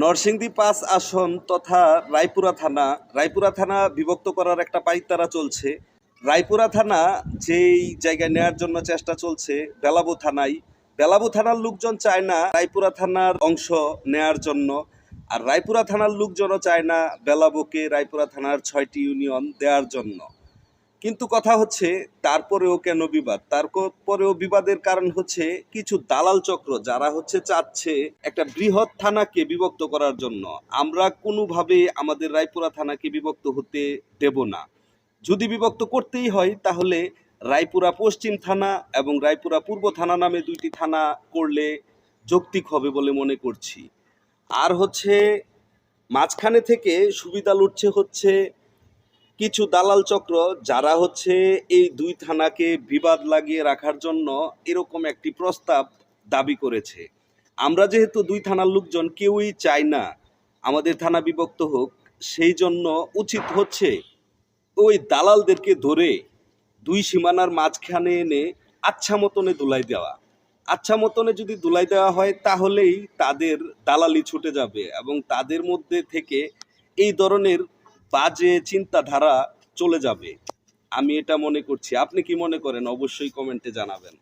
নরসিংদী পাঁচ আসন তথা রায়পুরা থানা। রায়পুরা থানা বিভক্ত করার একটা পাইতারা চলছে। রায়পুরা থানা যেই জায়গায় নেওয়ার জন্য চেষ্টা চলছে, বেলাবু থানায়। বেলাবু থানার লোকজন চায় না রায়পুরা থানার অংশ নেয়ার জন্য। আর রায়পুরা থানার লোকজনও চায় না বেলাবুকে রায়পুরা থানার ছয়টি ইউনিয়ন দেওয়ার জন্য। কিন্তু কথা হচ্ছে, তারপরেও কেন বিবাদ? তারপরেও বিবাদের কারণ হচ্ছে কিছু দালাল চক্র যারা হচ্ছে চাচ্ছে একটা বৃহৎ থানাকে বিভক্ত করার জন্য। আমরা কোনোভাবে আমাদের রায়পুরা থানাকে বিভক্ত হতে দেব না। যদি বিভক্ত করতেই হয়, তাহলে রায়পুরা পশ্চিম থানা এবং রায়পুরা পূর্ব থানা নামে দুইটি থানা করলে যৌক্তিক হবে বলে মনে করছি। আর হচ্ছে, মাঝখানে থেকে সুবিধা লুটছে হচ্ছে কিছু দালাল চক্র যারা হচ্ছে এই দুই থানাকে বিবাদ লাগিয়ে রাখার জন্য এরকম একটি প্রস্তাব দাবি করেছে। আমরা যেহেতু দুই থানার লোকজন, কেউই চাই না আমাদের থানা বিভক্ত হোক, সেই জন্য উচিত হচ্ছে ওই দালালদেরকে ধরে দুই সীমানার মাঝখানে এনে আচ্ছা মতনে দুলাই দেওয়া। আচ্ছা মতনে যদি দুলাই দেওয়া হয়, তাহলেই তাদের দালালি ছুটে যাবে এবং তাদের মধ্যে থেকে এই ধরনের বাজে চিন্তাধারা চলে যাবে। আমি এটা মনে করছি। আপনি কি মনে করেন? অবশ্যই কমেন্টে জানাবেন।